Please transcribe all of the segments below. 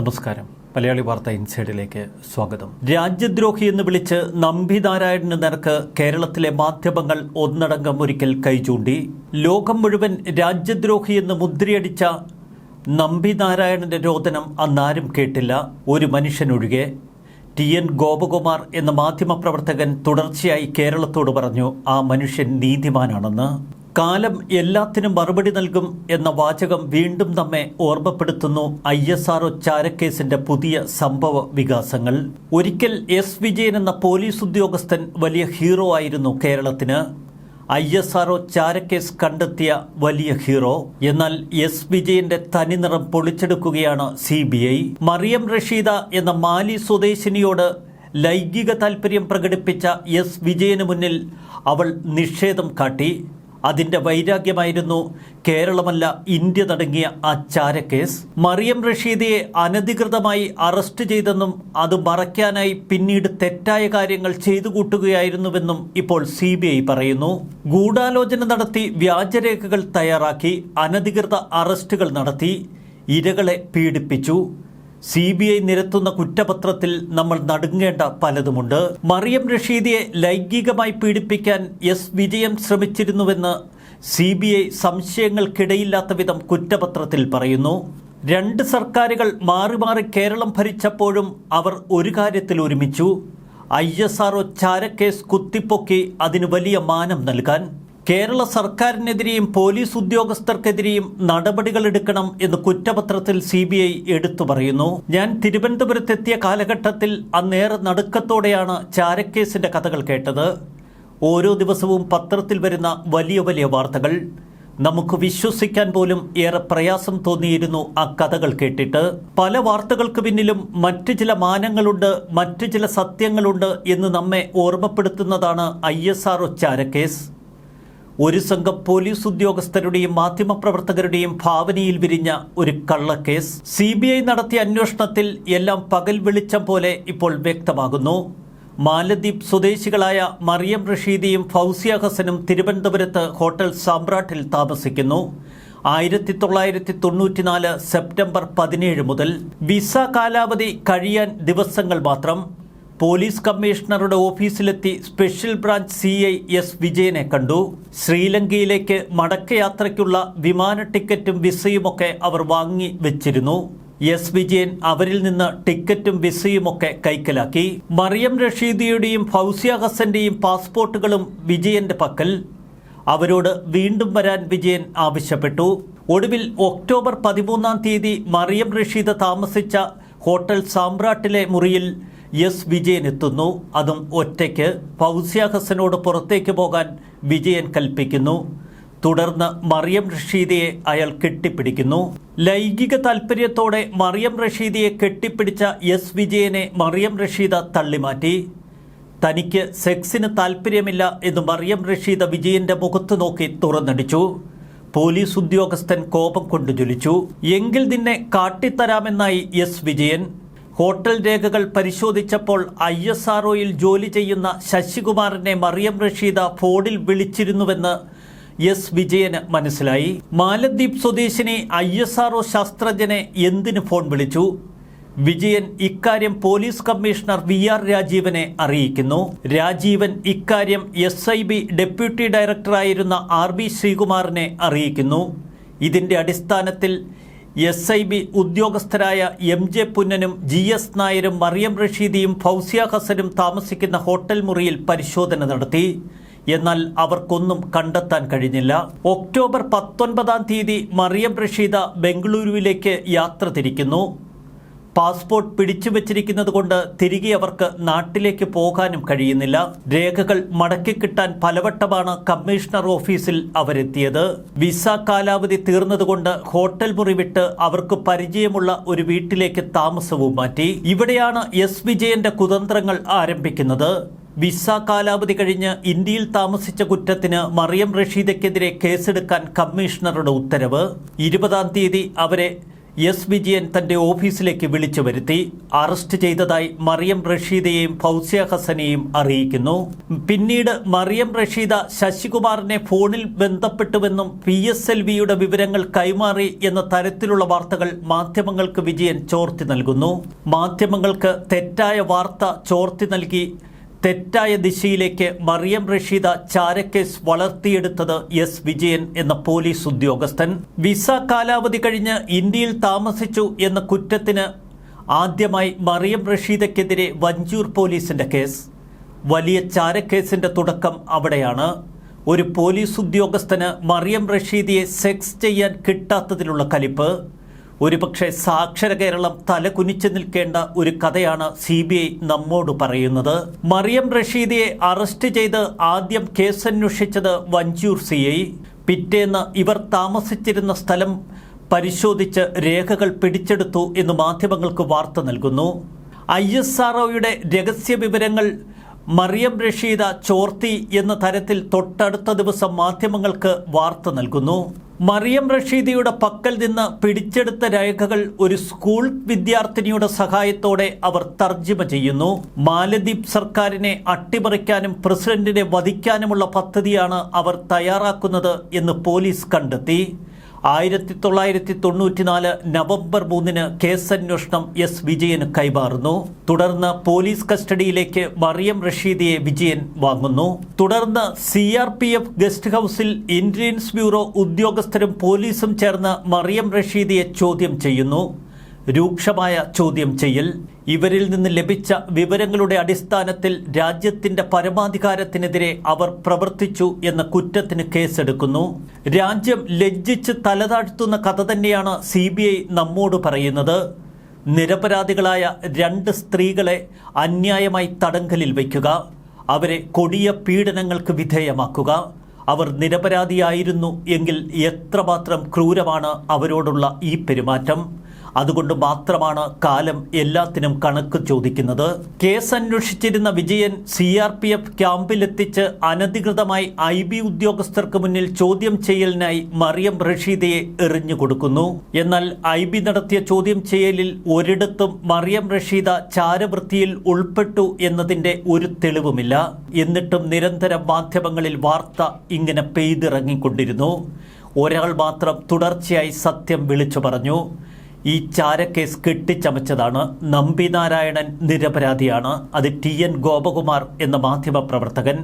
നമസ്കാരം. മലയാളി വാർത്ത ഇൻസൈഡിലേക്ക് സ്വാഗതം. രാജ്യദ്രോഹി എന്ന് വിളിച്ച് നമ്പി നാരായണന് നേർക്ക് കേരളത്തിലെ മാധ്യമങ്ങൾ ഒന്നടങ്കം ഒരിക്കൽ കൈചൂണ്ടി ലോകം മുഴുവൻ രാജ്യദ്രോഹി എന്ന് മുദ്രയടിച്ച നമ്പി നാരായണന്റെ രോദനം അന്നാരും കേട്ടില്ല. ഒരു മനുഷ്യനൊഴികെ. ടി എൻ ഗോപകുമാർ എന്ന മാധ്യമപ്രവർത്തകൻ തുടർച്ചയായി കേരളത്തോട് പറഞ്ഞു ആ മനുഷ്യൻ നീതിമാനാണെന്ന്. കാലം എല്ലാത്തിനും മറുപടി നൽകും എന്ന വാചകം വീണ്ടും നമ്മെ ഓർമ്മപ്പെടുത്തുന്നു ഐ എസ് ആർ ചാരക്കേസിന്റെ പുതിയ സംഭവ വികാസങ്ങൾ. ഒരിക്കൽ എസ് വിജയൻ എന്ന പോലീസ് ഉദ്യോഗസ്ഥൻ വലിയ ഹീറോ ആയിരുന്നു കേരളത്തിന്. ഐ എസ് ആർ ചാരക്കേസ് കണ്ടെത്തിയ വലിയ ഹീറോ. എന്നാൽ എസ് വിജയന്റെ തനിനിറം പൊളിച്ചെടുക്കുകയാണ് C B I. Mariyam Rasheeda എന്ന മാലി സ്വദേശിനിയോട് ലൈംഗിക താൽപര്യം പ്രകടിപ്പിച്ച എസ് വിജയന് മുന്നിൽ അവൾ നിഷേധം കാട്ടി. അതിന്റെ വൈരാഗ്യമായിരുന്നു. കേരളമല്ല ഇന്ത്യ തടങ്ങിയ ആ ചാരക്കേസ്. മറിയം റഷീദിയെ അനധികൃതമായി അറസ്റ്റ് ചെയ്തെന്നും അത് മറയ്ക്കാനായി പിന്നീട് തെറ്റായ കാര്യങ്ങൾ ചെയ്തു കൂട്ടുകയായിരുന്നുവെന്നും ഇപ്പോൾ സി പറയുന്നു. ഗൂഢാലോചന നടത്തി വ്യാജരേഖകൾ തയ്യാറാക്കി അനധികൃത അറസ്റ്റുകൾ നടത്തി. ഇരകളെ പീഡിപ്പിച്ചു. സി ബി ഐ നിരത്തുന്ന കുറ്റപത്രത്തിൽ നമ്മൾ നടുങ്ങേണ്ട പലതുമുണ്ട്. മറിയം റഷീദിയെ ലൈംഗികമായി പീഡിപ്പിക്കാൻ എസ് വിജയം ശ്രമിച്ചിരുന്നുവെന്ന് സി ബി ഐ സംശയങ്ങൾക്കിടയില്ലാത്ത വിധം കുറ്റപത്രത്തിൽ പറയുന്നു. രണ്ട് സർക്കാരുകൾ മാറി മാറി കേരളം ഭരിച്ചപ്പോഴും അവർ ഒരു കാര്യത്തിൽ ഒരുമിച്ചു. ഐ എസ് ആർ ചാരക്കേസ് കുത്തിപ്പൊക്കി അതിന് വലിയ മാനം നൽകാൻ. കേരള സർക്കാരിനെതിരെയും പോലീസ് ഉദ്യോഗസ്ഥർക്കെതിരെയും നടപടികൾ എടുക്കണം എന്ന് കുറ്റപത്രത്തിൽ സി ബി ഐ എടുത്തു പറയുന്നു. ഞാൻ തിരുവനന്തപുരത്തെത്തിയ കാലഘട്ടത്തിൽ അന്നേറെ നടുക്കത്തോടെയാണ് ചാരക്കേസിന്റെ കഥകൾ കേട്ടത്. ഓരോ ദിവസവും പത്രത്തിൽ വരുന്ന വലിയ വലിയ വാർത്തകൾ. നമുക്ക് വിശ്വസിക്കാൻ പോലും ഏറെ പ്രയാസം തോന്നിയിരുന്നു ആ കഥകൾ കേട്ടിട്ട്. പല വാർത്തകൾക്ക് പിന്നിലും മറ്റ് ചില മാനങ്ങളുണ്ട് മറ്റ് ചില സത്യങ്ങളുണ്ട് എന്ന് നമ്മെ ഓർമ്മപ്പെടുത്തുന്നതാണ് ഐ എസ് ആർ ഒ ചാരക്കേസ്. ഒരു സംഘം പോലീസ് ഉദ്യോഗസ്ഥരുടെയും മാധ്യമപ്രവർത്തകരുടെയും ഭാവനയിൽ വിരിഞ്ഞ ഒരു കള്ളക്കേസ്. സി ബി ഐ നടത്തിയ അന്വേഷണത്തിൽ എല്ലാം പകൽ വെളിച്ചം പോലെ ഇപ്പോൾ വ്യക്തമാകുന്നു. മാലദ്വീപ് സ്വദേശികളായ മറിയം റഷീദിയും ഫൗസിയ ഹസനും തിരുവനന്തപുരത്ത് ഹോട്ടൽ സാമ്രാട്ടിൽ താമസിക്കുന്നു. ആയിരത്തി തൊള്ളായിരത്തി തൊണ്ണൂറ്റിനാല് സെപ്റ്റംബർ പതിനേഴ് മുതൽ വിസ കാലാവധി കഴിയാൻ ദിവസങ്ങൾ മാത്രം. പോലീസ് കമ്മീഷണറുടെ ഓഫീസിലെത്തി special branch C I S വിജയനെ കണ്ടു. ശ്രീലങ്കയിലേക്ക് മടക്കയാത്രയ്ക്കുള്ള വിമാന ടിക്കറ്റും വിസയുമൊക്കെ അവർ വാങ്ങി വെച്ചിരുന്നു. എസ് വിജയൻ അവരിൽ നിന്ന് ടിക്കറ്റും വിസയുമൊക്കെ കൈക്കലാക്കി. മറിയം റഷീദിയുടെയും ഫൗസിയ ഹസന്റെയും പാസ്പോർട്ടുകളും വിജയന്റെ പക്കൽ. അവരോട് വീണ്ടും വരാൻ വിജയൻ ആവശ്യപ്പെട്ടു. ഒടുവിൽ ഒക്ടോബർ പതിമൂന്നാം തീയതി മറിയം റഷീദ് താമസിച്ച ഹോട്ടൽ സാമ്രാട്ടിലെ മുറിയിൽ എസ് വിജയൻ എത്തുന്നു. അതും ഒറ്റയ്ക്ക്. ഫൗസിയ ഹസനോട് പുറത്തേക്ക് പോകാൻ വിജയൻ കൽപ്പിക്കുന്നു. തുടർന്ന് മറിയം റഷീദിയെ അയാൾ കെട്ടിപ്പിടിക്കുന്നു. ലൈംഗിക താൽപ്പര്യത്തോടെ മറിയം റഷീദിയെ കെട്ടിപ്പിടിച്ച എസ് വിജയനെ മറിയം റഷീദ തള്ളിമാറ്റി. തനിക്ക് സെക്സിന് താല്പര്യമില്ല എന്ന് മറിയം റഷീദ വിജയന്റെ മുഖത്ത് നോക്കി തുറന്നടിച്ചു. പോലീസ് ഉദ്യോഗസ്ഥൻ കോപം കൊണ്ടു ജ്വലിച്ചു എങ്കിൽ നിന്നെ കാട്ടിത്തരാമെന്നായി എസ് വിജയൻ. ഹോട്ടൽ രേഖകൾ പരിശോധിച്ചപ്പോൾ ഐ എസ് ആർ ജോലി ചെയ്യുന്ന ശശികുമാറിനെ മറിയം റഷീദ ഫോണിൽ വിളിച്ചിരുന്നുവെന്ന് എസ് വിജയന് മനസ്സിലായി. മാലദ്വീപ് സ്വദേശിനി ഐ എസ് ആർ ശാസ്ത്രജ്ഞനെ എന്തിനു ഫോൺ വിളിച്ചു? വിജയൻ ഇക്കാര്യം പോലീസ് കമ്മീഷണർ വി ആർ രാജീവനെ അറിയിക്കുന്നു. രാജീവൻ ഇക്കാര്യം എസ് ഐ ബി ഡെപ്യൂട്ടി ഡയറക്ടറായിരുന്ന ആർ ബി ശ്രീകുമാറിനെ അറിയിക്കുന്നു. ഇതിന്റെ അടിസ്ഥാനത്തിൽ എസ് ഐ ബി ഉദ്യോഗസ്ഥരായ എം ജെ പുന്നനും ജി എസ് നായരും മറിയം റഷീദിയും ഫൗസിയ ഹസനും താമസിക്കുന്ന ഹോട്ടൽ മുറിയിൽ പരിശോധന നടത്തി. എന്നാൽ അവർക്കൊന്നും കണ്ടെത്താൻ കഴിഞ്ഞില്ല. ഒക്ടോബർ പത്തൊൻപതാം തീയതി മറിയം റഷീദ ബംഗളൂരുവിലേക്ക് യാത്ര തിരിക്കുന്നു. പാസ്പോർട്ട് പിടിച്ചു വച്ചിരിക്കുന്നത് കൊണ്ട് തിരികെ അവർക്ക് നാട്ടിലേക്ക് പോകാനും കഴിയുന്നില്ല. രേഖകൾ മടക്കി കിട്ടാൻ പലവട്ടമാണ് കമ്മീഷണർ ഓഫീസിൽ അവരെത്തിയത്. വിസ കാലാവധി തീർന്നതുകൊണ്ട് ഹോട്ടൽ മുറി വിട്ട് അവർക്ക് പരിചയമുള്ള ഒരു വീട്ടിലേക്ക് താമസവും മാറ്റി. ഇവിടെയാണ് എസ് വിജയന്റെ കുതന്ത്രങ്ങൾ ആരംഭിക്കുന്നത്. വിസ കാലാവധി കഴിഞ്ഞ് ഇന്ത്യയിൽ താമസിച്ച കുറ്റത്തിന് മറിയം റഷീദയ്ക്കെതിരെ കേസെടുക്കാൻ കമ്മീഷണറുടെ ഉത്തരവ്. ഇരുപതാം തീയതി അവരെ എസ് വിജയൻ തന്റെ ഓഫീസിലേക്ക് വിളിച്ചു വരുത്തി. അറസ്റ്റ് ചെയ്തതായി മറിയം റഷീദയെയും ഫൗസിയ ഹസനെയും അറിയിക്കുന്നു. പിന്നീട് മറിയം റഷീദ ശശികുമാറിനെ ഫോണിൽ ബന്ധപ്പെട്ടുവെന്നും പി എസ് എൽ വിയുടെ വിവരങ്ങൾ കൈമാറി എന്ന തരത്തിലുള്ള വാർത്തകൾ മാധ്യമങ്ങൾക്ക് വിജയൻ ചോർത്തി നൽകുന്നു. മാധ്യമങ്ങൾക്ക് തെറ്റായ വാർത്ത ചോർത്തി നൽകി തെറ്റായ ദിശയിലേക്ക് മറിയം റഷീദ ചാരക്കേസ് വളർത്തിയെടുത്തത് എസ് വിജയൻ എന്ന പോലീസ് ഉദ്യോഗസ്ഥൻ. വിസ കാലാവധി കഴിഞ്ഞ് ഇന്ത്യയിൽ താമസിച്ചു എന്ന കുറ്റത്തിന് ആദ്യമായി മറിയം റഷീദക്കെതിരെ വഞ്ചൂർ പോലീസിന്റെ കേസ്. വലിയ ചാരക്കേസിന്റെ തുടക്കം അവിടെയാണ്. ഒരു പോലീസ് ഉദ്യോഗസ്ഥന് മറിയം റഷീദിയെ സെക്സ് ചെയ്യാൻ കിട്ടാത്തതിലുള്ള കലിപ്പ്. ഒരുപക്ഷെ സാക്ഷര കേരളം തലകുനിച്ചു നിൽക്കേണ്ട ഒരു കഥയാണ് സി ബി ഐ നമ്മോട് പറയുന്നത്. മറിയം റഷീദിയെ അറസ്റ്റ് ചെയ്ത് ആദ്യം കേസന്വേഷിച്ചത് വഞ്ചൂർ സി ഐ. പിറ്റേന്ന് ഇവർ താമസിച്ചിരുന്ന സ്ഥലം പരിശോധിച്ച് രേഖകൾ പിടിച്ചെടുത്തു എന്ന് മാധ്യമങ്ങൾക്ക് വാർത്ത നൽകുന്നു. ഐ എസ് ആർ രഹസ്യ വിവരങ്ങൾ മറിയം റഷീദ ചോർത്തി എന്ന തരത്തിൽ തൊട്ടടുത്ത ദിവസം മാധ്യമങ്ങൾക്ക് വാർത്ത നൽകുന്നു. മറിയം റഷീദയുടെ പക്കൽ നിന്ന് പിടിച്ചെടുത്ത രേഖകൾ ഒരു സ്കൂൾ വിദ്യാർത്ഥിനിയുടെ സഹായത്തോടെ അവർ തർജിമ ചെയ്യുന്നു. മാലദ്വീപ് സർക്കാരിനെ അട്ടിമറിക്കാനും പ്രസിഡന്റിനെ വധിക്കാനുമുള്ള പദ്ധതിയാണ് അവർ തയ്യാറാക്കുന്നത് എന്ന് പോലീസ് കണ്ടെത്തി. ആയിരത്തി തൊള്ളായിരത്തി തൊണ്ണൂറ്റിനാല് നവംബർ മൂന്നിന് കേസന്വേഷണം എസ് വിജയന് കൈമാറുന്നു. തുടർന്ന് പോലീസ് കസ്റ്റഡിയിലേക്ക് മറിയം റഷീദിയെ വിജയൻ വാങ്ങുന്നു. തുടർന്ന് C R P F guest ഹൌസിൽ ഇന്ത്യൻസ് ബ്യൂറോ ഉദ്യോഗസ്ഥരും പോലീസും ചേർന്ന് മറിയം റഷീദിയെ ചോദ്യം ചെയ്യുന്നു. രൂക്ഷമായ ചോദ്യം ചെയ്യൽ. ഇവരിൽ നിന്ന് ലഭിച്ച വിവരങ്ങളുടെ അടിസ്ഥാനത്തിൽ രാജ്യത്തിന്റെ പരമാധികാരത്തിനെതിരെ അവർ പ്രവർത്തിച്ചു എന്ന കുറ്റത്തിന് കേസെടുക്കുന്നു. രാജ്യം ലജ്ജിച്ച് തലതാഴ്ത്തുന്ന കഥ തന്നെയാണ് സി നമ്മോട് പറയുന്നത്. നിരപരാധികളായ രണ്ട് സ്ത്രീകളെ അന്യായമായി തടങ്കലിൽ വയ്ക്കുക. അവരെ കൊടിയ പീഡനങ്ങൾക്ക് വിധേയമാക്കുക. അവർ നിരപരാധിയായിരുന്നു എങ്കിൽ എത്രമാത്രം ക്രൂരമാണ് അവരോടുള്ള ഈ പെരുമാറ്റം. അതുകൊണ്ട് മാത്രമാണ് കാലം എല്ലാത്തിനും കണക്ക് ചോദിക്കുന്നത്. കേസ് അന്വേഷിച്ചിരുന്ന Vijayan C R P F ക്യാമ്പിലെത്തിച്ച് അനധികൃതമായി ഐ ബി ഉദ്യോഗസ്ഥർക്ക് മുന്നിൽ ചോദ്യം ചെയ്യലിനായി മറിയം റഷീദയെ എറിഞ്ഞു കൊടുക്കുന്നു. എന്നാൽ ഐ ബി നടത്തിയ ചോദ്യം ചെയ്യലിൽ ഒരിടത്തും മറിയം റഷീദ ചാരവൃത്തിയിൽ ഉൾപ്പെട്ടു എന്നതിന്റെ ഒരു തെളിവുമില്ല. എന്നിട്ടും നിരന്തരം മാധ്യമങ്ങളിൽ വാർത്ത ഇങ്ങനെ പെയ്തിറങ്ങിക്കൊണ്ടിരുന്നു. ഒരാൾ മാത്രം തുടർച്ചയായി സത്യം വിളിച്ചു പറഞ്ഞു. ഈ ചാരക്കേസ് കെട്ടിച്ചമച്ചതാണ് നമ്പി നാരായണൻ നിരപരാധിയാണ്. അത് ടി എൻ ഗോപകുമാർ എന്ന മാധ്യമ പ്രവർത്തകൻ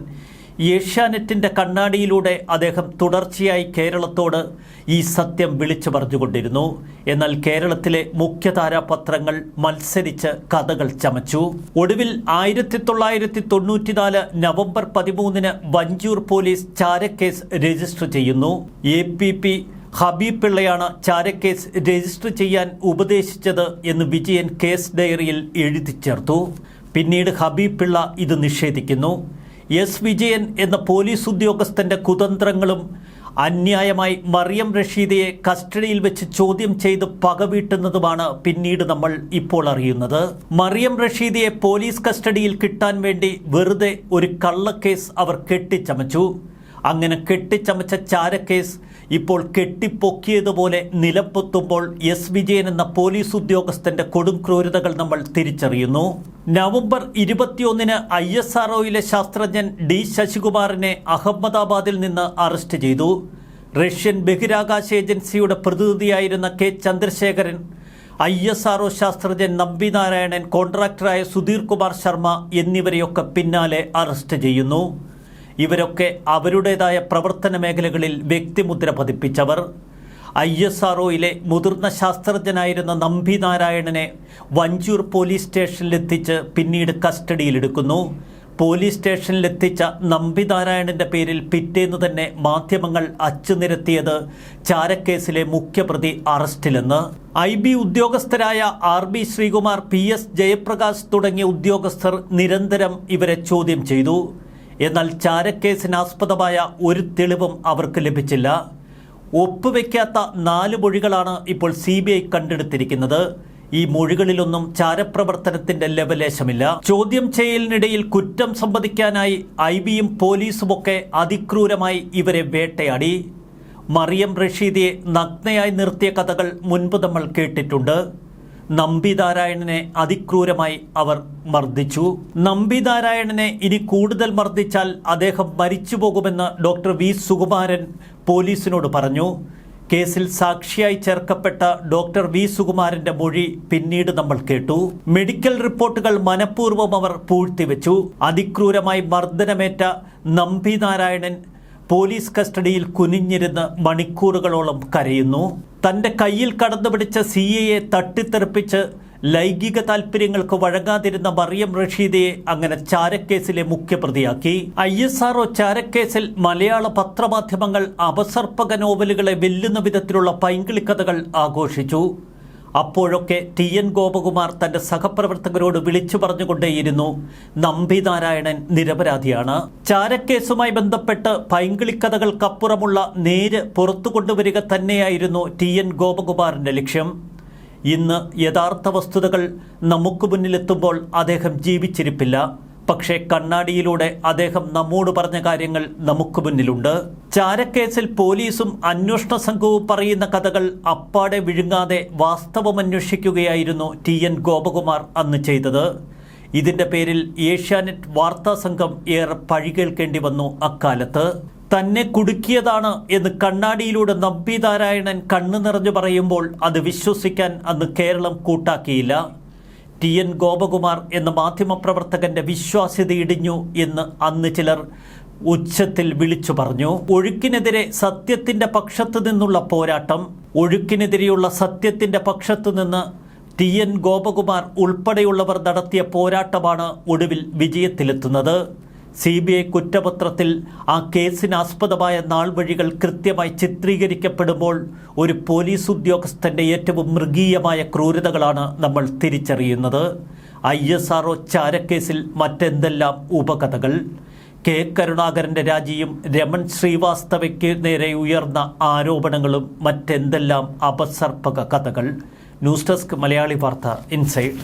ഏഷ്യാനെറ്റിന്റെ കണ്ണാടിയിലൂടെ അദ്ദേഹം തുടർച്ചയായി കേരളത്തോട് ഈ സത്യം വിളിച്ചു പറഞ്ഞുകൊണ്ടിരുന്നു. എന്നാൽ കേരളത്തിലെ മുഖ്യധാരാ പത്രങ്ങൾ മത്സരിച്ച് കഥകൾ ചമച്ചു. ഒടുവിൽ ആയിരത്തി തൊള്ളായിരത്തി തൊണ്ണൂറ്റിനാല് നവംബർ പതിമൂന്നിന് വഞ്ചൂർ പോലീസ് ചാരക്കേസ് രജിസ്റ്റർ ചെയ്യുന്നു. എ പി പി ഹബീബ് പിള്ളയാണ് ചാരക്കേസ് രജിസ്റ്റർ ചെയ്യാൻ ഉപദേശിച്ചത് എന്ന് വിജയൻ കേസ് ഡയറിയിൽ എഴുതി ചേർത്തു. പിന്നീട് ഹബീബ് പിള്ള ഇത് നിഷേധിക്കുന്നു. എസ് വിജയൻ എന്ന പോലീസ് ഉദ്യോഗസ്ഥന്റെ കുതന്ത്രങ്ങളും അന്യായമായി മറിയം റഷീദയെ കസ്റ്റഡിയിൽ വെച്ച് ചോദ്യം ചെയ്ത് പകവീട്ടുന്നതുമാണ് പിന്നീട് നമ്മൾ ഇപ്പോൾ അറിയുന്നത്. മറിയം റഷീദയെ പോലീസ് കസ്റ്റഡിയിൽ കിട്ടാൻ വേണ്ടി വെറുതെ ഒരു കള്ളക്കേസ് അവർ കെട്ടിച്ചമച്ചു. അങ്ങനെ കെട്ടിച്ചമച്ച ചാരക്കേസ് ഇപ്പോൾ കെട്ടിപ്പൊക്കിയതുപോലെ നിലപ്പൊത്തുമ്പോൾ എസ് വിജയൻ എന്ന പോലീസ് ഉദ്യോഗസ്ഥന്റെ കൊടും ക്രൂരതകൾ നമ്മൾ തിരിച്ചറിയുന്നു. നവംബർ ഇരുപത്തിയൊന്നിന് ഐ എസ് ആർ ശാസ്ത്രജ്ഞൻ ഡി ശശികുമാറിനെ അഹമ്മദാബാദിൽ നിന്ന് അറസ്റ്റ് ചെയ്തു. റഷ്യൻ ബഹിരാകാശ ഏജൻസിയുടെ പ്രതിനിധിയായിരുന്ന K Chandrasekharan I S R ശാസ്ത്രജ്ഞൻ നമ്പിനാരായണൻ കോൺട്രാക്ടറായ സുധീർ കുമാർ ശർമ്മ എന്നിവരെയൊക്കെ പിന്നാലെ അറസ്റ്റ് ചെയ്യുന്നു. ഇവരൊക്കെ അവരുടേതായ പ്രവർത്തന മേഖലകളിൽ വ്യക്തിമുദ്ര പതിപ്പിച്ചവർ. ഐ എസ് ആർ മുതിർന്ന ശാസ്ത്രജ്ഞനായിരുന്ന നമ്പി നാരായണനെ വഞ്ചൂർ പോലീസ് സ്റ്റേഷനിലെത്തിച്ച് പിന്നീട് കസ്റ്റഡിയിലെടുക്കുന്നു. പോലീസ് സ്റ്റേഷനിലെത്തിച്ച നമ്പി നാരായണന്റെ പേരിൽ പിറ്റേന്ന് തന്നെ മാധ്യമങ്ങൾ അച്ചുനിരത്തിയത് ചാരക്കേസിലെ മുഖ്യപ്രതി അറസ്റ്റിലെന്ന്. I B ഉദ്യോഗസ്ഥരായ R B Sreekumar P S Jayaprakash തുടങ്ങിയ ഉദ്യോഗസ്ഥർ നിരന്തരം ഇവരെ ചോദ്യം ചെയ്തു. എന്നാൽ ചാരക്കേസിനാസ്പദമായ ഒരു തെളിവും അവർക്ക് ലഭിച്ചില്ല. ഒപ്പുവെക്കാത്ത നാല് മൊഴികളാണ് ഇപ്പോൾ സി ബി ഐ കണ്ടെടുത്തിരിക്കുന്നത്. ഈ മൊഴികളിലൊന്നും ചാരപ്രവർത്തനത്തിന്റെ ലവലേശമില്ല. ചോദ്യം ചെയ്യലിനിടയിൽ കുറ്റം സമ്മതിക്കാനായി ഐ ബിയും പോലീസുമൊക്കെ അതിക്രൂരമായി ഇവരെ വേട്ടയാടി. മറിയം റഷീദിയെ നഗ്നയായി നിർത്തിയ കഥകൾ മുൻപ് നമ്മൾ കേട്ടിട്ടുണ്ട്. നമ്പിനാരായണനെ അതിക്രൂരമായി അവർ മർദ്ദിച്ചു. നമ്പിനാരായണനെ ഇനി കൂടുതൽ മർദ്ദിച്ചാൽ അദ്ദേഹം മരിച്ചു പോകുമെന്ന് ഡോക്ടർ വി സുകുമാരൻ പോലീസിനോട് പറഞ്ഞു. കേസിൽ സാക്ഷിയായി ചേർക്കപ്പെട്ട ഡോക്ടർ വി സുകുമാരന്റെ മൊഴി പിന്നീട് നമ്മൾ കേട്ടു. മെഡിക്കൽ റിപ്പോർട്ടുകൾ മനഃപൂർവം അവർ പൂഴ്ത്തിവെച്ചു. അതിക്രൂരമായി മർദ്ദനമേറ്റ നമ്പി നാരായണൻ പോലീസ് കസ്റ്റഡിയിൽ കുനിഞ്ഞിരുന്ന് മണിക്കൂറുകളോളം കരയുന്നു. തന്റെ കയ്യിൽ കടന്നുപിടിച്ച സി എയെ തട്ടിത്തെറിപ്പിച്ച് ലൈംഗിക താല്പര്യങ്ങൾക്ക് വഴങ്ങാതിരുന്ന മറിയം റഷീദയെ അങ്ങനെ ചാരക്കേസിലെ മുഖ്യപ്രതിയാക്കി. ഐ എസ് ആർഒ ചാരക്കേസിൽ മലയാള പത്രമാധ്യമങ്ങൾ അപസർപ്പക നോവലുകളെ വെല്ലുന്ന വിധത്തിലുള്ള പൈങ്കിളിക്കഥകൾ ആഘോഷിച്ചു. അപ്പോഴൊക്കെ ടി എൻ ഗോപകുമാർ തന്റെ സഹപ്രവർത്തകരോട് വിളിച്ചു പറഞ്ഞുകൊണ്ടേയിരുന്നു. നമ്പി നാരായണൻ നിരപരാധിയാണ്. ചാരക്കേസുമായി ബന്ധപ്പെട്ട് പൈങ്കിളിക്കഥകൾക്കപ്പുറമുള്ള നേര് പുറത്തു കൊണ്ടുവരിക തന്നെയായിരുന്നു ടി എൻ ഗോപകുമാറിന്റെ ലക്ഷ്യം. ഇന്ന് യഥാർത്ഥ വസ്തുതകൾ നമുക്ക് മുന്നിലെത്തുമ്പോൾ അദ്ദേഹം ജീവിച്ചിരിപ്പില്ല. പക്ഷേ കണ്ണാടിയിലൂടെ അദ്ദേഹം നമ്മോട് പറഞ്ഞ കാര്യങ്ങൾ നമുക്ക് മുന്നിലുണ്ട്. ചാരക്കേസിൽ പോലീസും അന്വേഷണ സംഘവും പറയുന്ന കഥകൾ അപ്പാടെ വിഴുങ്ങാതെ വാസ്തവം അന്വേഷിക്കുകയായിരുന്നു ടി എൻ ഗോപകുമാർ അന്ന് ചെയ്തത്. ഇതിന്റെ പേരിൽ ഏഷ്യാനെറ്റ് വാർത്താ സംഘം ഏറെ പഴി കേൾക്കേണ്ടി വന്നു അക്കാലത്ത്. തന്നെ കുടുക്കിയതാണ് എന്ന് കണ്ണാടിയിലൂടെ നമ്പി നാരായണൻ കണ്ണു നിറഞ്ഞു പറയുമ്പോൾ അത് വിശ്വസിക്കാൻ അന്ന് കേരളം കൂട്ടാക്കിയില്ല. ടി എൻ ഗോപകുമാർ എന്ന മാധ്യമപ്രവർത്തകന്റെ വിശ്വാസ്യത ഇടിഞ്ഞു എന്ന് അന്ന് ചിലർ ഉച്ചത്തിൽ വിളിച്ചു പറഞ്ഞു. ഒഴുക്കിനെതിരെ സത്യത്തിന്റെ പക്ഷത്തു നിന്നുള്ള പോരാട്ടം ഒഴുക്കിനെതിരെയുള്ള സത്യത്തിന്റെ പക്ഷത്തു നിന്ന് ടി എൻ ഗോപകുമാർ ഉൾപ്പെടെയുള്ളവർ നടത്തിയ പോരാട്ടമാണ് ഒടുവിൽ വിജയത്തിലെത്തുന്നത്. സി ബി ഐ കുറ്റപത്രത്തിൽ ആ കേസിനാസ്പദമായ നാൾവഴികൾ കൃത്യമായി ചിത്രീകരിക്കപ്പെടുമ്പോൾ ഒരു പോലീസ് ഉദ്യോഗസ്ഥന്റെ ഏറ്റവും മൃഗീയമായ ക്രൂരതകളാണ് നമ്മൾ തിരിച്ചറിയുന്നത്. ഐ എസ് ആർ ഒ ചാരക്കേസിൽ മറ്റെന്തെല്ലാം ഉപകഥകൾ? കെ. കരുണാകരന്റെ രാജിയും രമൺ ശ്രീവാസ്തവയ്ക്ക് നേരെ ഉയർന്ന ആരോപണങ്ങളും മറ്റെന്തെല്ലാം അപസർപ്പക കഥകൾ? ന്യൂസ് ഡെസ്ക് മലയാളി വാർത്ത ഇൻസൈഡ്.